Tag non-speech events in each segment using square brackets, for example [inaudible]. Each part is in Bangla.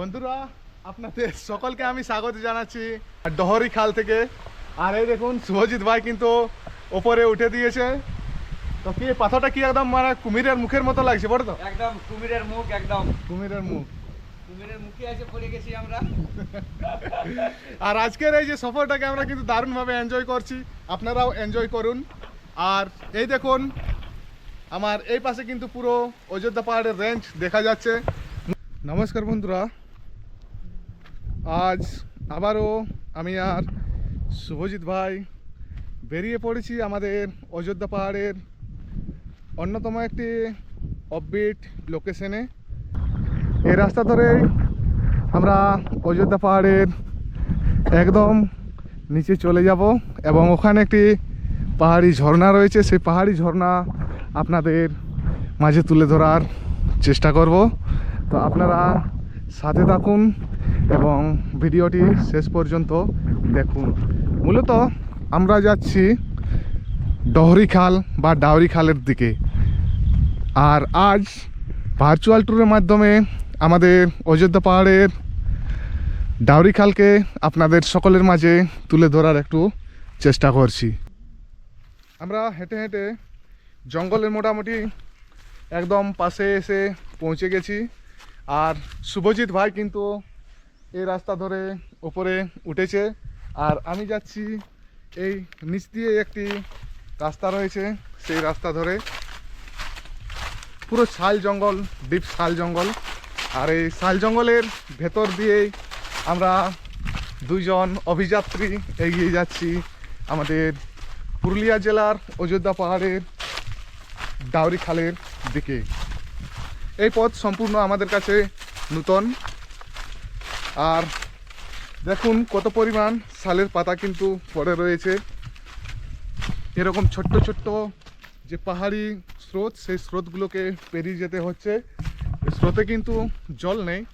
বন্ধুরা আপনাদের সকলকে আমি স্বাগত জানাচ্ছি ডহরি খাল থেকে। আর এই দেখুন শুভজিৎ ভাই কিন্তু ওপরে উঠে দিয়েছে। তো কি পাথরটা কি একদম মানে কুমিরের মুখের মতো লাগছে বড় তো? একদম কুমিরের মুখ একদম। কুমিরের মুখ। কুমিরের মুখে এসে পড়ে গেছি আমরা। [laughs] আর আজকের এই যে সফরটাকে আমরা কিন্তু দারুণভাবে এনজয় করছি। আপনারাও এনজয় করুন। আর এই দেখুন আমার এই পাশে কিন্তু পুরো অযোধ্যা পাহাড়ের রেঞ্জ দেখা যাচ্ছে। নমস্কার বন্ধুরা। আজ আবারও আমি আর শুভজিৎ ভাই বেরিয়ে পড়েছি আমাদের অযোধ্যা পাহাড়ের অন্যতম একটি অফবিট লোকেশনে এই রাস্তা ধরেই আমরা অযোধ্যা পাহাড়ের একদম নিচে চলে যাব এবং ওখানে একটি পাহাড়ি ঝর্ণা রয়েছে। সেই পাহাড়ি ঝর্ণা আপনাদের মাঝে তুলে ধরার চেষ্টা করব। তো আপনারা সাথে থাকুন। এবং ভিডিওটি শেষ পর্যন্ত দেখুন। মূলত আমরা যাচ্ছি ডহরি খাল বা ডাউরি খালের দিকে। আর আজ ভার্চুয়াল ট্যুরের মাধ্যমে আমাদের অযোধ্যা পাহাড়ের ডাউরি খালকে আপনাদের সকলের মাঝে তুলে ধরার একটু চেষ্টা করছি। আমরা হেঁটে হেঁটে জঙ্গলের মোটামুটি একদম পাশে এসে পৌঁছে গেছি। আর শুভজিৎ ভাই কিন্তু এই রাস্তা ধরে ওপরে উঠেছে। আর আমি যাচ্ছি এই নিচ দিয়ে একটি রাস্তা রয়েছে সেই রাস্তা ধরে। পুরো শাল জঙ্গল, ডিপ শাল জঙ্গল। আর এই শাল জঙ্গলের ভেতর দিয়েই আমরা দুইজন অভিযাত্রী এগিয়ে যাচ্ছি আমাদের পুরুলিয়া জেলার অযোধ্যা পাহাড়ের ডাউরি খালের দিকে। এই পথ সম্পূর্ণ আমাদের কাছে নূতন। আর দেখুন কত পরিমাণ শালের পাতা কিন্তু পড়ে রয়েছে। এরকম ছোট্ট ছোট্ট যে পাহাড়ি স্রোত, সেই স্রোতগুলোকে পেরিয়ে যেতে হচ্ছে। স্রোতে কিন্তু জল নেই।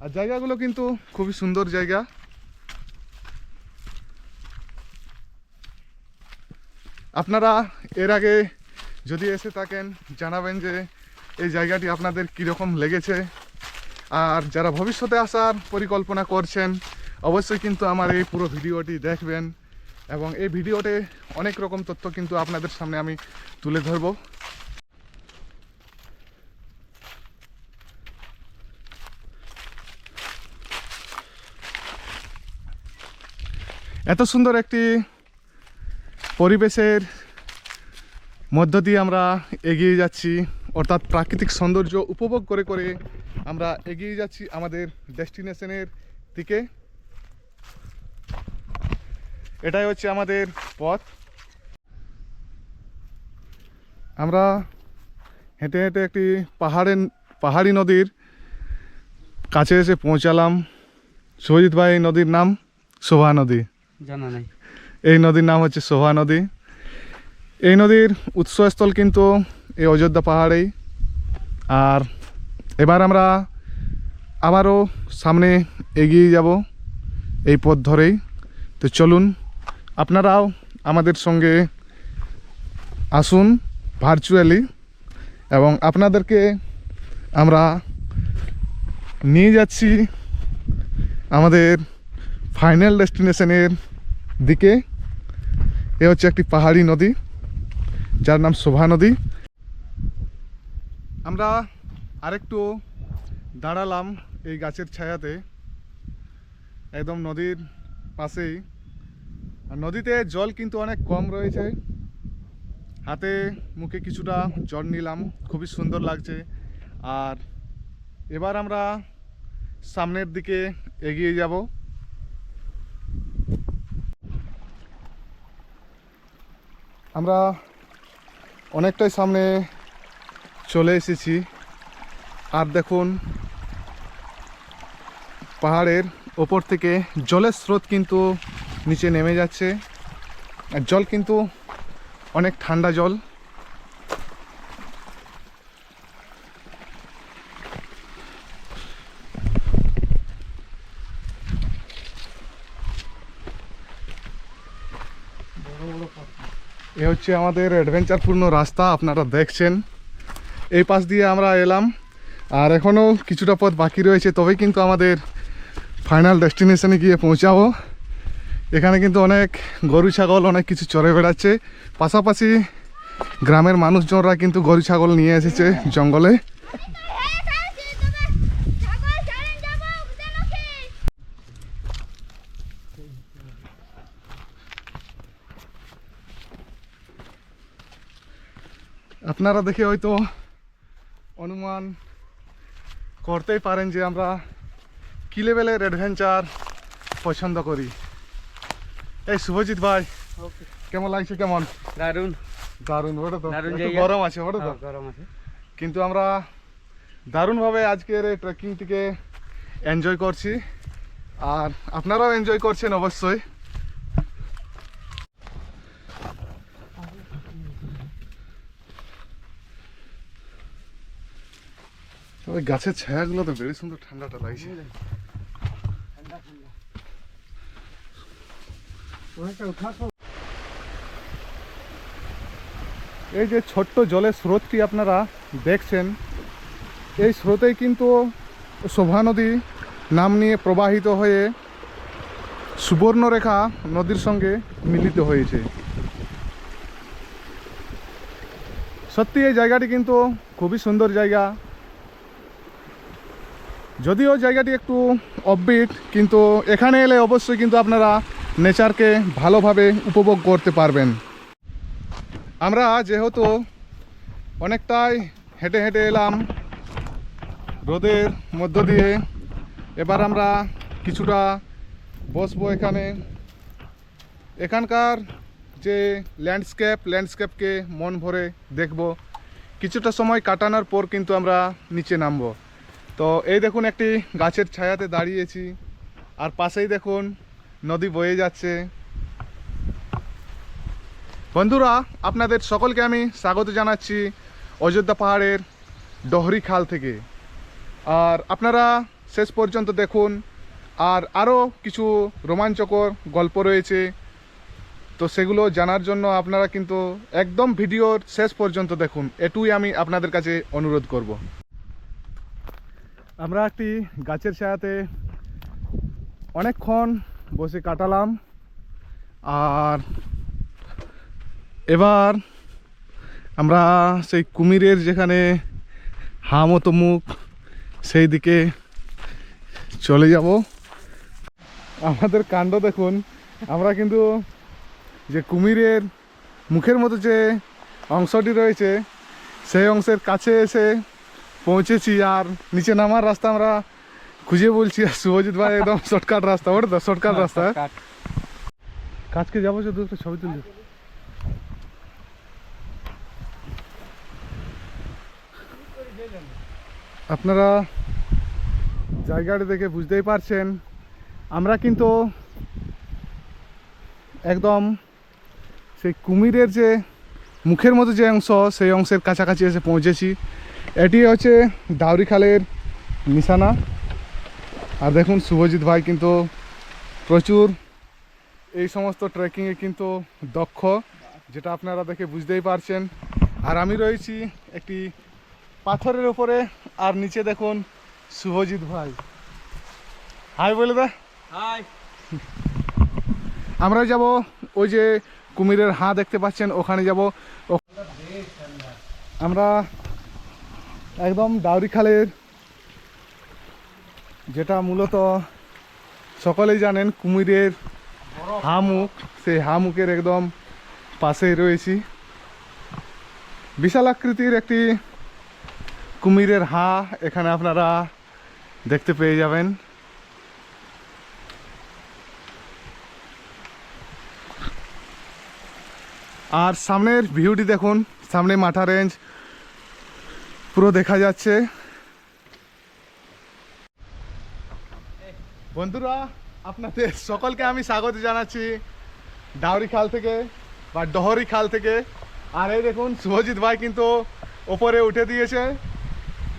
আর জায়গাগুলো কিন্তু খুবই সুন্দর জায়গা। আপনারা এর আগে যদি এসে থাকেন, জানাবেন যে এই জায়গাটি আপনাদের কীরকম লেগেছে। আর যারা ভবিষ্যতে আসার পরিকল্পনা করছেন, অবশ্যই কিন্তু আমার এই পুরো ভিডিওটি দেখবেন এবং এই ভিডিওতে অনেক রকম তথ্য কিন্তু আপনাদের সামনে আমি তুলে ধরবো। এত সুন্দর একটি পরিবেশের মধ্য দিয়ে আমরা এগিয়ে যাচ্ছি। অর্থাৎ প্রাকৃতিক সৌন্দর্য উপভোগ করে করে আমরা এগিয়ে যাচ্ছি আমাদের ডেস্টিনেশনের দিকে। এটাই হচ্ছে আমাদের পথ। আমরা হেঁটে হেঁটে একটি পাহাড়ের পাহাড়ি নদীর কাছে এসে পৌঁছালাম। সজিত ভাই এই নদীর নাম শোভা নদী। জানা নাই। এই নদীর নাম হচ্ছে শোভা নদী। এই নদীর উৎসস্থল কিন্তু এই অযোধ্যা পাহাড়েই। আর এবার আমরা আবারও সামনে এগিয়ে যাব এই পথ ধরেই। তো চলুন, আপনারাও আমাদের সঙ্গে আসুন ভার্চুয়ালি এবং আপনাদেরকে আমরা নিয়ে যাচ্ছি আমাদের ফাইনাল ডেস্টিনেশনের দিকে। এ হচ্ছে একটি পাহাড়ি নদী, যার নাম শোভা নদী। আমরা আরেকটু দাঁড়ালাম এই গাছের ছায়াতে, একদম নদীর পাশেই। আর নদীতে জল কিন্তু অনেক কম রয়েছে। হাতে মুখে কিছুটা জল নিলাম, খুবই সুন্দর লাগছে। আর এবার আমরা সামনের দিকে এগিয়ে যাব। আমরা অনেকটাই সামনে চলে এসেছি। আর দেখুন, পাহাড়ের ওপর থেকে জলের স্রোত কিন্তু নিচে নেমে যাচ্ছে। আর জল কিন্তু অনেক ঠান্ডা জল। এ হচ্ছে আমাদের অ্যাডভেঞ্চারপূর্ণ রাস্তা, আপনারা দেখছেন। এই পাশ দিয়ে আমরা এলাম। আর এখনও কিছুটা পথ বাকি রয়েছে, তবেই কিন্তু আমাদের ফাইনাল ডেস্টিনেশনে গিয়ে পৌঁছাবো। এখানে কিন্তু অনেক গরু, ছাগল, অনেক কিছু চড়ে বেড়াচ্ছে। পাশাপাশি গ্রামের মানুষজনরা কিন্তু গরু, ছাগল নিয়ে এসেছে জঙ্গলে। আপনারা দেখে হয়তো অনুমান করতেই পারেন যে আমরা কি লেভেলের অ্যাডভেঞ্চার পছন্দ করি। এই শুভজিৎ ভাই কেমন লাগছে কেমন? দারুণ দারুণ ওটা তো দারুণ। গরম আছে ওটা তো। হ্যাঁ, গরম আছে। কিন্তু আমরা দারুণভাবে আজকের এই ট্রেকিংটিকে এনজয় করছি। আর আপনারাও এনজয় করছেন অবশ্যই। তবে গাছের ছায়াগুলো তো বেড়ে সুন্দর ঠান্ডাটা লাগছে। এই যে ছোট্ট জলের স্রোতটি আপনারা দেখছেন, এই স্রোতেই কিন্তু শোভা নদী নাম নিয়ে প্রবাহিত হয়ে সুবর্ণরেখা নদীর সঙ্গে মিলিত হয়েছে। সত্যি এই জায়গাটি কিন্তু খুবই সুন্দর জায়গা। যদিও জায়গাটি একটু অফবিট কিন্তু এখানে এলে অবশ্যই কিন্তু আপনারা নেচারকে ভালোভাবে উপভোগ করতে পারবেন। আমরা যেহেতু অনেকটাই হেঁটে হেঁটে এলাম রোদের মধ্য দিয়ে, এবার আমরা কিছুটা বসবো এখানে। এখানকার যে ল্যান্ডস্কেপ ল্যান্ডস্কেপকে মন ভরে দেখব। কিছুটা সময় কাটানোর পর কিন্তু আমরা নিচে নামবো। তো এই দেখুন একটি গাছের ছায়াতে দাঁড়িয়েছি, আর পাশেই দেখুন নদী বয়ে যাচ্ছে। বন্ধুরা, আপনাদের সকলকে আমি স্বাগত জানাচ্ছি অযোধ্যা পাহাড়ের ডহরি খাল থেকে। আর আপনারা শেষ পর্যন্ত দেখুন, আর আরও কিছু রোমাঞ্চকর গল্প রয়েছে। তো সেগুলো জানার জন্য আপনারা কিন্তু একদম ভিডিওর শেষ পর্যন্ত দেখুন, এটুই আমি আপনাদের কাছে অনুরোধ করব। আমরা একটি গাছের ছায়াতে অনেকক্ষণ বসে কাটালাম। আর এবার আমরা সেই কুমিরের যেখানে হা মতো মুখ সেই দিকে চলে যাব। আমাদের কাণ্ড দেখুন, আমরা কিন্তু যে কুমিরের মুখের মতো যে অংশটি রয়েছে, সেই অংশের কাছে এসে পৌঁছেছি আর নিচে নামার রাস্তা আমরা খুঁজে বলছি আর শুভজিৎ ভাই একদম শর্টকাট রাস্তা ওটা তো শর্টকাট রাস্তা। কাট। কাজকে যাব শুধু একটা ছবি তুলতে। আপনারা জায়গাটা দেখে বুঝতেই পারছেন আমরা কিন্তু একদম সেই কুমিরের যে মুখের মতো যে অংশ সেই অংশের কাছাকাছি এসে পৌঁছেছি। এটি হচ্ছে ডাউরি খালের নিশানা। আর দেখুন শুভজিৎ ভাই কিন্তু প্রচুর এই সমস্ত ট্রেকিংয়ে কিন্তু দক্ষ যেটা আপনারা দেখে বুঝতেই পারছেন। আর আমি রয়েছি একটি পাথরের উপরে আর নিচে দেখুন শুভজিৎ ভাই। হাই বলে দা। হাই আমরা যাব ওই যে কুমিরের হাঁ দেখতে পাচ্ছেন ওখানে যাব। আমরা একদম ডাউরি খালের, যেটা মূলত সকলেই জানেন কুমিরের হামুক, সেই হামুকের একদম পাশেই রয়েছি। বিশাল আকৃতির একটি কুমিরের হা এখানে আপনারা দেখতে পেয়ে যাবেন। আর সামনের ভিউটি দেখুন, সামনে মাঠা রেঞ্জ পুরো দেখা যাচ্ছে। বন্ধুরা আপনাদের সকলকে আমি স্বাগত জানাচ্ছি ডাউরি খাল থেকে বা ডহরি খাল থেকে। আর এই দেখুন শুভজিৎ ভাই কিন্তু ওপরে উঠে দিয়েছে।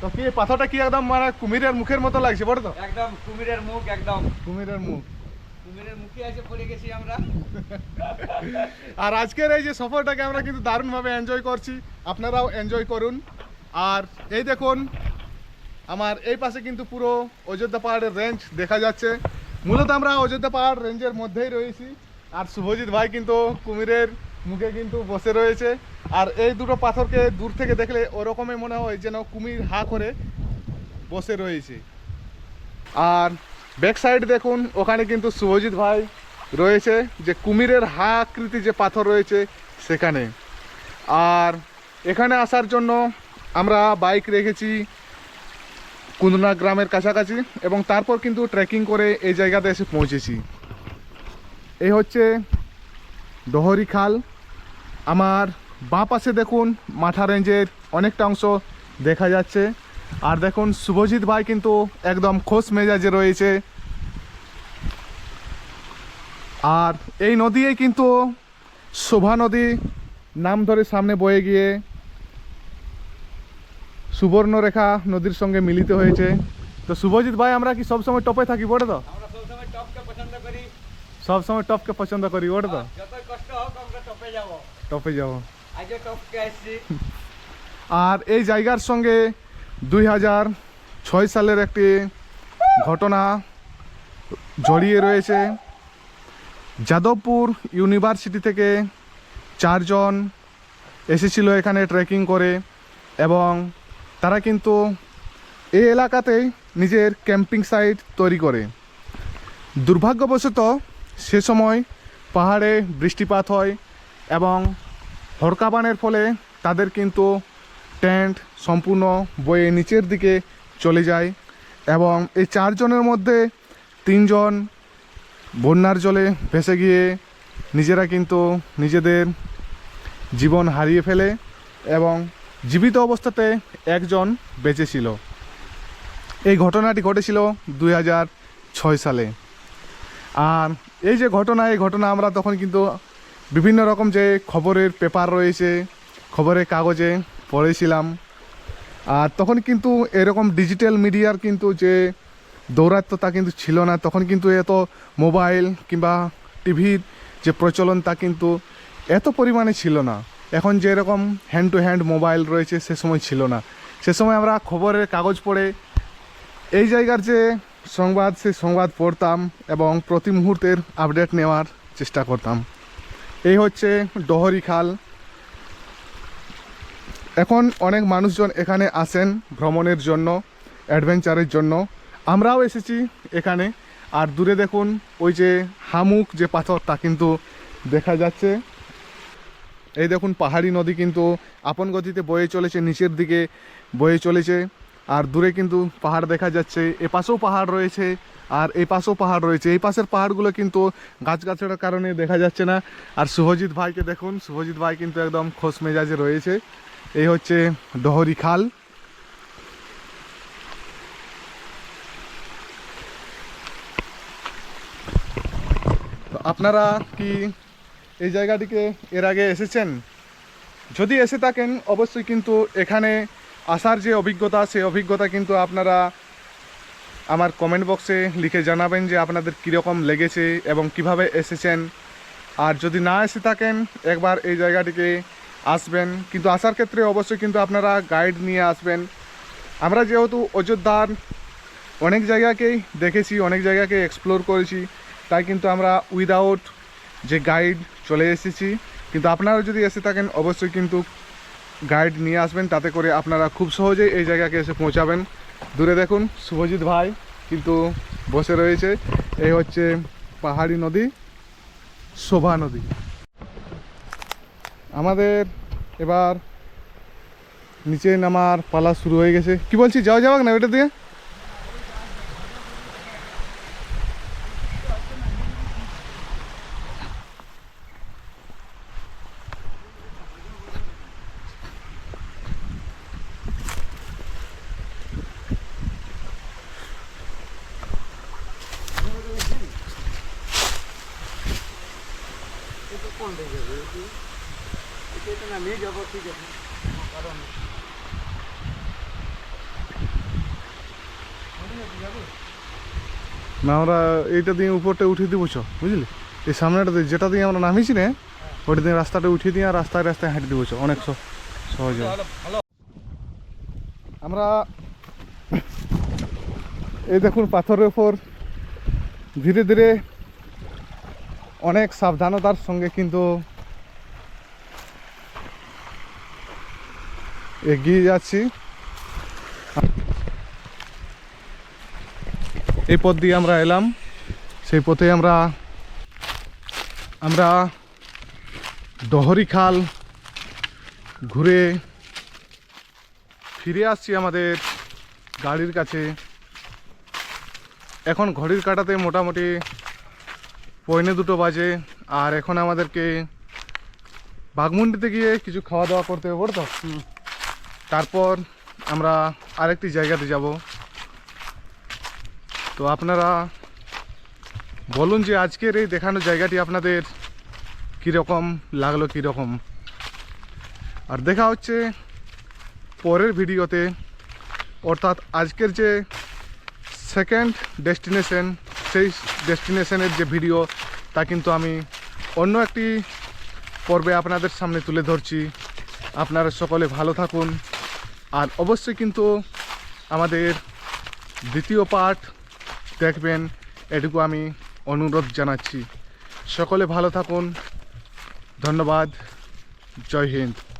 তো কি পাথরটা কি একদম মানে কুমিরের মুখের মতো লাগছে বলো তো? একদম কুমিরের মুখ একদম। কুমিরের মুখ। কুমিরের মুখে এসে পড়ে গেছি আমরা। আর আজকের এই যে সফরটাকে আমরা কিন্তু দারুণভাবে এনজয় করছি। আপনারাও এনজয় করুন। আর এই দেখুন, আমার এই পাশে কিন্তু পুরো অযোধ্যা পাহাড়ের রেঞ্জ দেখা যাচ্ছে। মূলত আমরা অযোধ্যা পাহাড় রেঞ্জের মধ্যেই রয়েছি। আর শুভজিৎ ভাই কিন্তু কুমিরের মুখে কিন্তু বসে রয়েছে। আর এই দুটো পাথরকে দূর থেকে দেখলে ওরকমই মনে হয় যেন কুমির হা করে বসে রয়েছে। আর ব্যাক সাইড দেখুন, ওখানে কিন্তু শুভজিৎ ভাই রয়েছে, যে কুমিরের হা আকৃতি যে পাথর রয়েছে সেখানে। আর এখানে আসার জন্য আমরা বাইক রেখেছি কুন্দনা গ্রামের কাছাকাছি এবং তারপর কিন্তু ট্রেকিং করে এই জায়গাতে এসে পৌঁছেছি। এই হচ্ছে ডহরি খাল। আমার বাঁ পাশে দেখুন মাঠা রেঞ্জের অনেকটা অংশ দেখা যাচ্ছে। আর দেখুন শুভজিৎ ভাই কিন্তু একদম খোশ মেজাজে রয়েছে। আর এই নদীয়ে কিন্তু শোভা নদী নাম ধরে সামনে বয়ে গিয়ে সুবর্ণরেখা নদীর সঙ্গে মিলিত হয়েছে। তো শুভজিৎ ভাই আমরা কি সবসময় টপে থাকি বটে তো? সবসময় টপকে পছন্দ করি। সবসময় টপকে পছন্দ করি ওটা তো? টপে যাব। আর এই জায়গার সঙ্গে দুই হাজার ছয় সালের একটি ঘটনা জড়িয়ে রয়েছে। যাদবপুর ইউনিভার্সিটি থেকে চারজন এসেছিল এখানে ট্রেকিং করে এবং তারা কিন্তু এই এলাকাতেই নিজের ক্যাম্পিং সাইট তৈরি করে। দুর্ভাগ্যবশত সে সময় পাহাড়ে বৃষ্টিপাত হয় এবং হরকাবানের ফলে তাদের কিন্তু টেন্ট সম্পূর্ণ বয়ে নিচের দিকে চলে যায় এবং এই চারজনের মধ্যে তিনজন বন্যার জলে ভেসে গিয়ে নিজেরা কিন্তু নিজেদের জীবন হারিয়ে ফেলে এবং জীবিত অবস্থাতে একজন বেঁচে ছিল এই ঘটনাটি ঘটেছিল দুই হাজার ছয় সালে। আর এই যে ঘটনা, এই ঘটনা আমরা তখন কিন্তু বিভিন্ন রকম যে খবরের পেপার রয়েছে, খবরের কাগজে পড়েছিলাম। আর তখন কিন্তু এরকম ডিজিটাল মিডিয়ার কিন্তু যে দৌরাত্ম তা কিন্তু ছিল না। তখন কিন্তু এত মোবাইল কিংবা টিভির যে প্রচলন তা কিন্তু এত পরিমাণে ছিল না। এখন যে এরকম হ্যান্ড টু হ্যান্ড মোবাইল রয়েছে, সে সময় ছিল না। সে সময় আমরা খবরের কাগজ পড়ে এই জায়গার যে সংবাদ, সেই সংবাদ পড়তাম এবং প্রতি মুহূর্তের আপডেট নেওয়ার চেষ্টা করতাম। এই হচ্ছে ডহরি খাল। এখন অনেক মানুষজন এখানে আসেন ভ্রমণের জন্য অ্যাডভেঞ্চারের জন্য। আমরাও এসেছি এখানে। আর দূরে দেখুন, ওই যে হামুক যে পাথর, তা কিন্তু দেখা যাচ্ছে। এই দেখুন, পাহাড়ি নদী কিন্তু আপন গতিতে বয়ে চলেছে, নিচের দিকে বয়ে চলেছে। আর দূরে কিন্তু পাহাড় দেখা যাচ্ছে। এ পাশেও পাহাড় রয়েছে আর এই পাশেও পাহাড় রয়েছে। এই পাশের পাহাড়গুলো কিন্তু গাছগাছড়ার কারণে দেখা যাচ্ছে না। আর শুভজিৎ ভাইকে দেখুন, শুভজিৎ ভাই কিন্তু একদম খোশ মেজাজে রয়েছে। এই হচ্ছে ডহরি খাল। আপনারা কি এই জায়গাটিকে এর আগে এসেছেন? যদি এসে থাকেন, অবশ্যই কিন্তু এখানে আসার যে অভিজ্ঞতা, সেই অভিজ্ঞতা কিন্তু আপনারা আমার কমেন্ট বক্সে লিখে জানাবেন যে আপনাদের কীরকম লেগেছে এবং কীভাবে এসেছেন। আর যদি না এসে থাকেন, একবার এই জায়গাটিকে আসবেন। কিন্তু আসার ক্ষেত্রে অবশ্যই কিন্তু আপনারা গাইড নিয়ে আসবেন। আমরা যেহেতু অযোধ্যার অনেক জায়গাকেই দেখেছি, অনেক জায়গাকে এক্সপ্লোর করেছি, তাই কিন্তু আমরা উইদাউট যে গাইড চলে এসেছি। কিন্তু আপনারা যদি এসে থাকেন, অবশ্যই কিন্তু গাইড নিয়ে আসবেন। তাতে করে আপনারা খুব সহজেই এই জায়গাকে এসে পৌঁছাবেন। দূরে দেখুন, শুভজিৎ ভাই কিন্তু বসে রয়েছে। এই হচ্ছে পাহাড়ি নদী, শোভা নদী। আমাদের এবার নিচে নামার পালা শুরু হয়ে গেছে। কি বলছি যাওয়া যাওয়া না ওইটা দিয়ে? না আমরা এইটা দিয়ে উপরটা উঠিয়ে দিব চ বুঝলি? এই সামনেটা দিয়ে, যেটা দিয়ে আমরা নামিয়েছি না ওইটা দিয়ে রাস্তাটা উঠিয়ে দিয়ে আর রাস্তায় রাস্তায় হাঁটি দিব চ অনেক সহজে আমরা এই দেখুন পাথরের ওপর ধীরে ধীরে অনেক সাবধানতার সঙ্গে কিন্তু এগিয়ে যাচ্ছি। এই পথ দিয়ে আমরা এলাম। সেই পথে আমরা আমরা ডহরি খাল ঘুরে ফিরে আসছি আমাদের গাড়ির কাছে। এখন ঘড়ির কাটাতে মোটামুটি পয়নে দুটো বাজে আর এখন আমাদেরকে বাঘমুন্ডিতে গিয়ে কিছু খাওয়া দাওয়া করতে হবে তো তারপর আমরা আরেকটি জায়গাতে যাব। তো আপনারা বলুন যে আজকের এই দেখানো জায়গাটি আপনাদের কীরকম লাগল কীরকম? আর দেখা হচ্ছে পরের ভিডিওতে। অর্থাৎ আজকের যে সেকেন্ড ডেস্টিনেশন সেই ডেস্টিনেশনের যে ভিডিও তা কিন্তু আমি অন্য একটি পর্বে আপনাদের সামনে তুলে ধরছি। আপনারা সকলে ভালো থাকুন। আর অবশ্যই কিন্তু আমাদের দ্বিতীয় পার্ট দেখবেন, এটুকু আমি অনুরোধ জানাচ্ছি। সকলে ভালো থাকুন। ধন্যবাদ। জয় হিন্দ।